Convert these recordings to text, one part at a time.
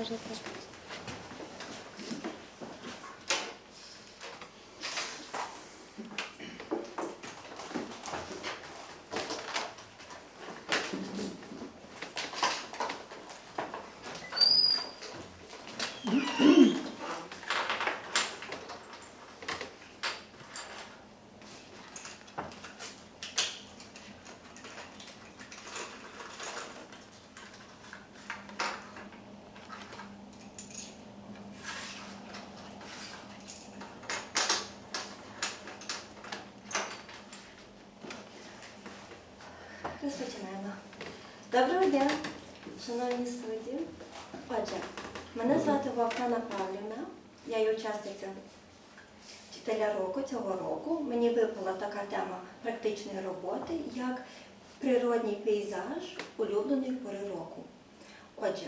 Можна так. Розпочинаємо. Доброго дня, шановні судді. Отже, мене звати Вовкана Павлівна, я є учасниця вчителя року цього року. Мені випала така тема практичної роботи, як природній пейзаж улюбленої пори року. Отже,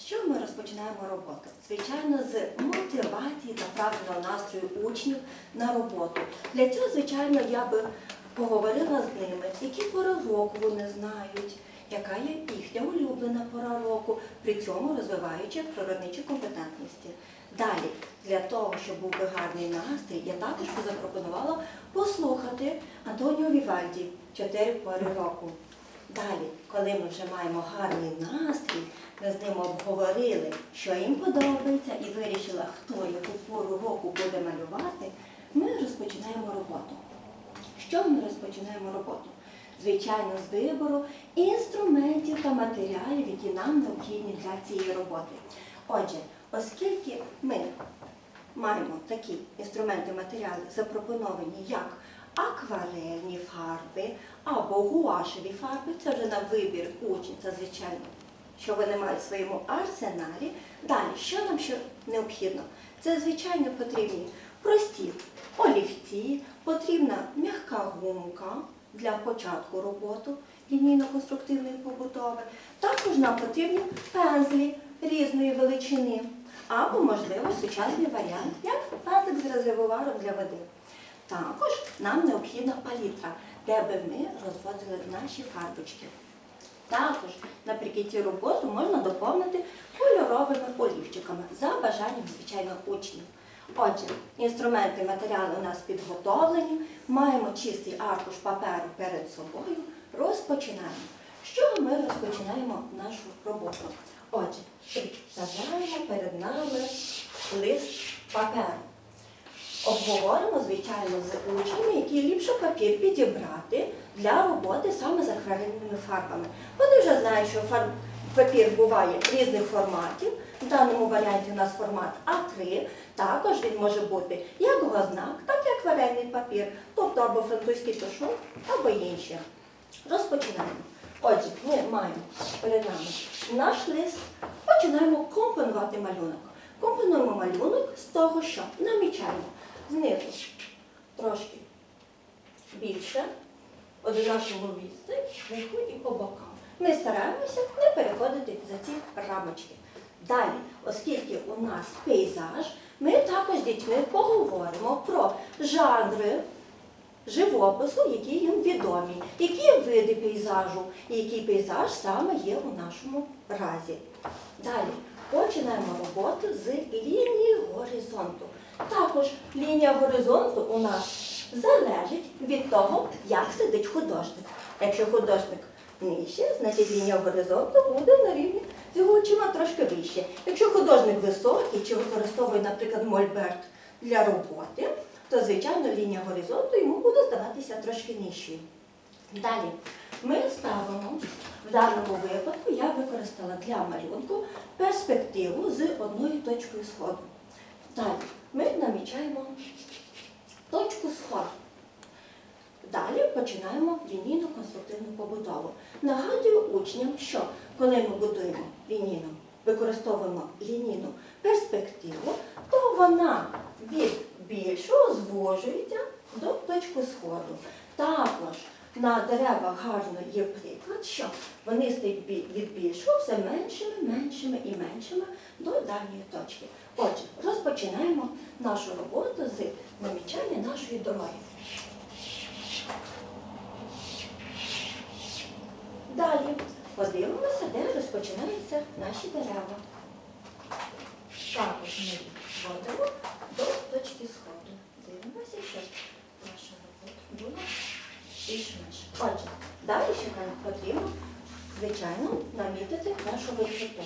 з чого ми розпочинаємо роботу? Звичайно, з мотивації та правильного настрою учнів на роботу. Для цього, звичайно, я би поговорила з ними, які пори року вони знають, яка є їхня улюблена пора року, при цьому розвиваючи природничі компетентності. Далі, для того, щоб був би гарний настрій, я також запропонувала послухати Антоніо Вівальді чотири пори року. Далі, коли ми вже маємо гарний настрій, ми з ними обговорили, що їм подобається, і вирішила, хто яку пору року буде малювати, ми розпочинаємо роботу. Що ми розпочинаємо роботу? Звичайно, з вибору інструментів та матеріалів, які нам необхідні для цієї роботи. Отже, оскільки ми маємо такі інструменти, матеріали запропоновані як акварельні фарби або гуашеві фарби, це вже на вибір це звичайно, що вони мають в своєму арсеналі. Далі, що нам ще необхідно? Це, звичайно, потрібні прості олівці, потрібна м'яка гумка для початку роботи лінійно-конструктивної побудови. Також нам потрібні пензлі різної величини, або, можливо, сучасний варіант, як пензлик з резервуаром для води. Також нам необхідна палітра, де би ми розводили наші фарбочки. Також наприкінці роботи можна доповнити кольоровими олівчиками за бажанням, звичайно, учнів. Отже, інструменти, матеріали у нас підготовлені, маємо чистий аркуш паперу перед собою. Розпочинаємо. Чого ми розпочинаємо нашу роботу? Отже, представляємо перед нами лист паперу. Обговоримо, звичайно, з учнями, який ліпше папір підібрати для роботи саме з акварельними фарбами. Вони вже знають, що фарб... папір буває різних форматів. В даному варіанті у нас формат А3. Також він може бути як гознак, так і акварельний папір, тобто або французький тушон, або інші. Розпочинаємо. Отже, ми маємо перед нами наш лист, починаємо компонувати малюнок. Компонуємо малюнок з того, що намічаємо знизу трошки більше, одинаково відстань, зверху і по бокам. Ми стараємося не переходити за ці рамочки. Далі, оскільки у нас пейзаж, ми також з дітьми поговоримо про жанри живопису, які їм відомі, які види пейзажу і який пейзаж саме є у нашому разі. Далі починаємо роботу з лінії горизонту. Також лінія горизонту у нас залежить від того, як сидить художник. Якщо художник нижче, значить лінія горизонту буде на рівні з його очима трошки вище. Якщо художник високий чи використовує, наприклад, мольберт для роботи, то, звичайно, лінія горизонту йому буде здаватися трошки нижчою. Далі ми ставимо, в даному випадку я використала для малюнку перспективу з одною точкою сходу. Далі ми намічаємо точку сходу. Далі починаємо лінійну конструктивну побудову. Нагадую учням, що коли ми будуємо лінійну, використовуємо лінійну перспективу, то вона від більшого звужується до точки сходу. Також на деревах гарно є приклад, що вони стають від більшого все меншими, меншими і меншими до дальньої точки. Отже, розпочинаємо нашу роботу з намічання нашої дороги. Далі подивимося, де розпочинаються наші дерева. Також ми вводимо до точки сходу. Дивимося, щоб наша робота була більш-менш. Отже, далі ще нам потрібно, звичайно, намітити нашу висоту.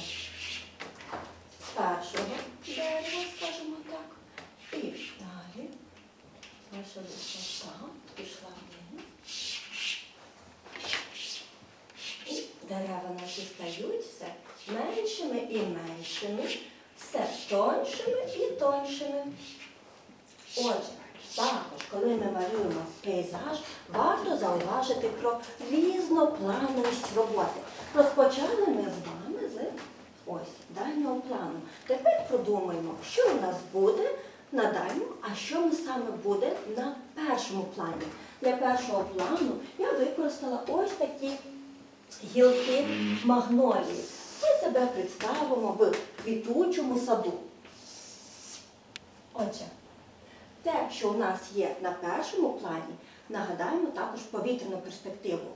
І меншими, все тоншими і тоншими. Отже, також, коли ми малюємо пейзаж, варто зауважити про різноплановість роботи. Розпочали ми з вами з ось дальнього плану. Тепер продумаємо, що у нас буде на дальньому, а що ми саме буде на першому плані. Для першого плану я використала ось такі гілки магнолії. Ми себе представимо в квітучому саду. Отже, те, що у нас є на першому плані, нагадаємо також повітряну перспективу.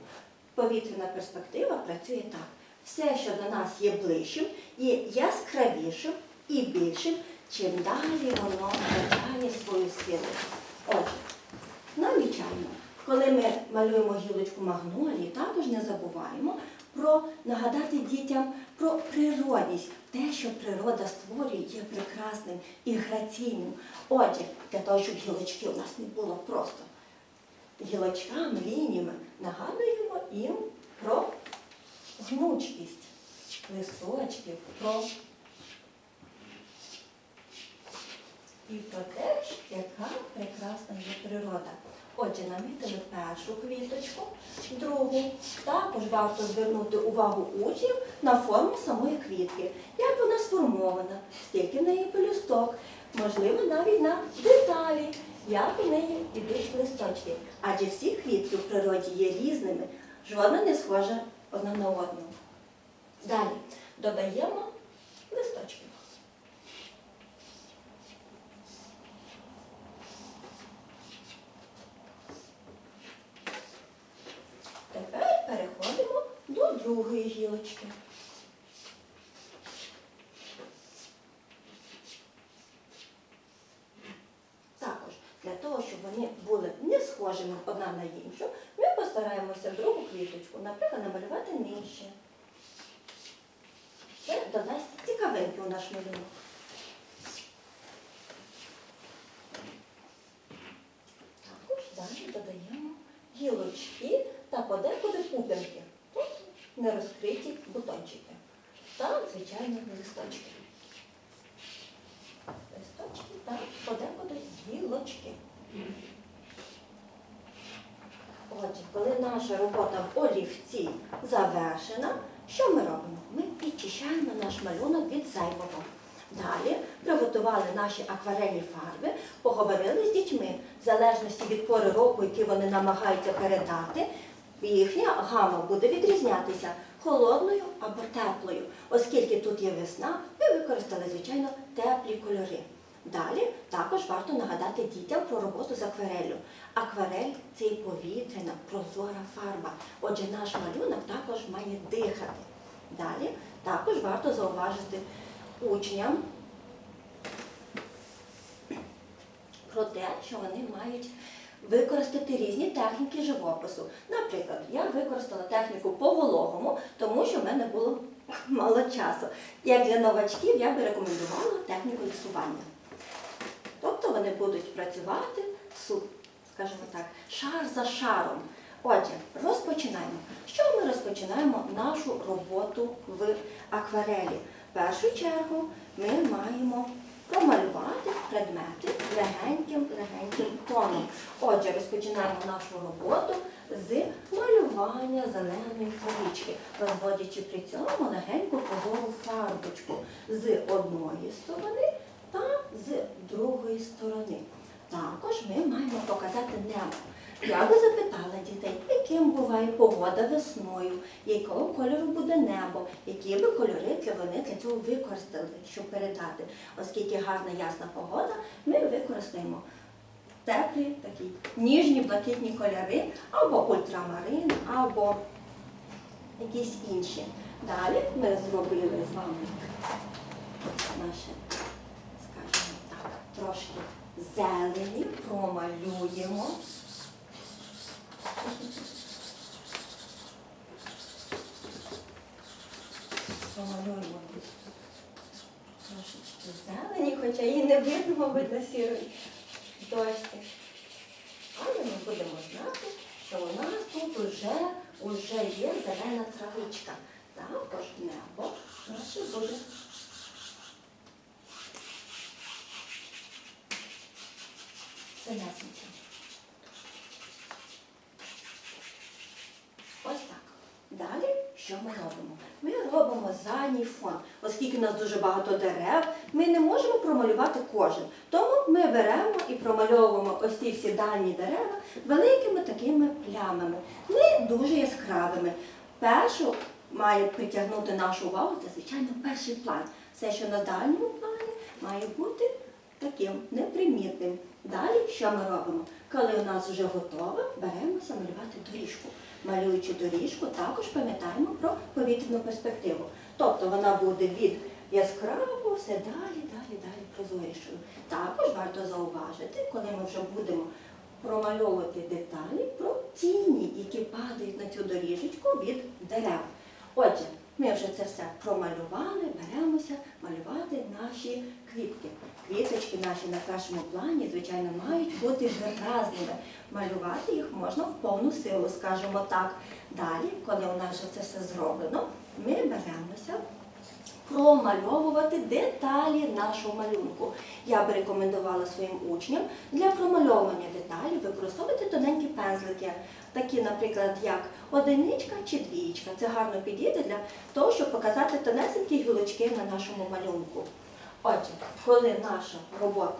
Повітряна перспектива працює так. Все, що до нас є ближчим, є яскравішим і більшим, чим далі воно втрачає свою силу. Отже, намічаємо. Коли ми малюємо гілочку магнолії, також не забуваємо про нагадати дітям про природність. Те, що природа створює, є прекрасним і граційним. Отже, для того, щоб гілочки у нас не було просто гілочками, лініями, нагадуємо їм про гнучкість листочків, про і про те, яка є природа. Отже, намітили першу квіточку, другу. Також варто звернути увагу учнів на форму самої квітки. Як вона сформована, скільки в неї пелюсток, можливо, навіть на деталі, як у неї йдуть листочки. Адже всі квітки в природі є різними, жодна не схожа одна на одну. Далі додаємо листочки. Тепер переходимо до другої гілочки. Також для того, щоб вони були не схожими одна на іншу, ми постараємося другу квіточку, наприклад, намалювати нижче. Це додасть цікавинки у наш малюнок. Також далі додаємо гілочки та подекуди пупинки. Тут не розкриті бутончики. Та, звичайно. Листочки та подекуди гілочки. Отже, коли наша робота в олівці завершена, що ми робимо? Ми підчищаємо наш малюнок від зайвого. Далі приготували наші акварельні фарби, поговорили з дітьми, в залежності від пори року, які вони намагаються передати, їхня гама буде відрізнятися холодною або теплою. Оскільки тут є весна, ми використали, звичайно, теплі кольори. Далі також варто нагадати дітям про роботу з аквареллю. Акварель це повітряна, прозора фарба. Отже, наш малюнок також має дихати. Далі також варто зауважити учням про те, що вони мають використати різні техніки живопису. Наприклад, я використала техніку по вологому, тому що в мене було мало часу. Як для новачків я би рекомендувала техніку рисування. Вони будуть працювати, скажімо так, шар за шаром. Отже, розпочинаємо. Що ми розпочинаємо нашу роботу в акварелі? В першу чергу ми маємо промалювати предмети легеньким, легеньким тоном. Отже, розпочинаємо нашу роботу з малювання зеленої полічки, розводячи при цьому легеньку прозору фарбочку з одної сторони та з другої сторони. Також ми маємо показати небо. Я би запитала дітей, яким буває погода весною, якого кольору буде небо, які би кольори вони для цього використали, щоб передати. Оскільки гарна ясна погода, ми використаємо теплі такі ніжні блакитні кольори, або ультрамарин, або якісь інші. Далі ми зробили з вами наше, зелені, промалюємо. Промалюємо трошечки зелені, хоча її не видно, мабуть, на сірій дошці. Але ми будемо знати, що у нас тут уже, уже є зелена травичка. Також небо наше буде. Синесеньке. Ось так. Далі що ми робимо? Ми робимо задній фон. Оскільки у нас дуже багато дерев, ми не можемо промалювати кожен. Тому ми беремо і промальовуємо ось ці всі дальні дерева великими такими плямами, не дуже яскравими. Першу має притягнути нашу увагу, це, звичайно, перший план. Все, що на дальньому плані, має бути таким непримітним. Далі що ми робимо? Коли у нас вже готове, беремося малювати доріжку. Малюючи доріжку, також пам'ятаємо про повітряну перспективу. Тобто вона буде від яскравого все далі, далі, далі прозорішою. Також варто зауважити, коли ми вже будемо промальовувати деталі про тіні, які падають на цю доріжечку від дерев. Отже, ми вже це все промалювали, беремося малювати наші квітки. Квіточки наші на першому плані, звичайно, мають бути виразними. Малювати їх можна в повну силу, скажімо так. Далі, коли у нас вже це все зроблено, ми беремося промальовувати деталі нашого малюнку. Я би рекомендувала своїм учням для промальовування деталей використовувати тоненькі пензлики, такі, наприклад, як одиничка чи двічка. Це гарно підійде для того, щоб показати тонесенькі гілочки на нашому малюнку. Отже, коли наша робота,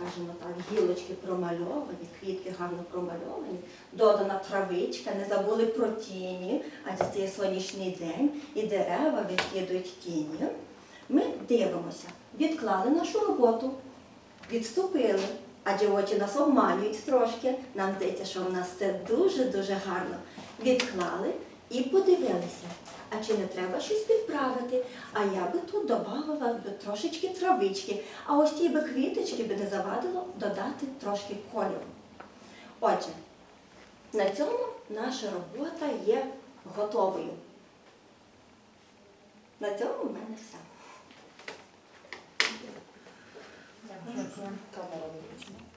скажімо так, гілочки промальовані, квітки гарно промальовані, додана травичка, не забули про тіні, адже це є сонячний день і дерева відкидують тіні. Ми дивимося, відклали нашу роботу, відступили, адже очі нас обманюють трошки. Нам здається, що у нас це дуже-дуже гарно. Відклали і подивилися. А чи не треба щось підправити? А я би тут додавала трошечки травички, а ось ті би квіточки би не завадило додати трошки кольору. Отже, на цьому наша робота є готовою. На цьому в мене все. Виключена.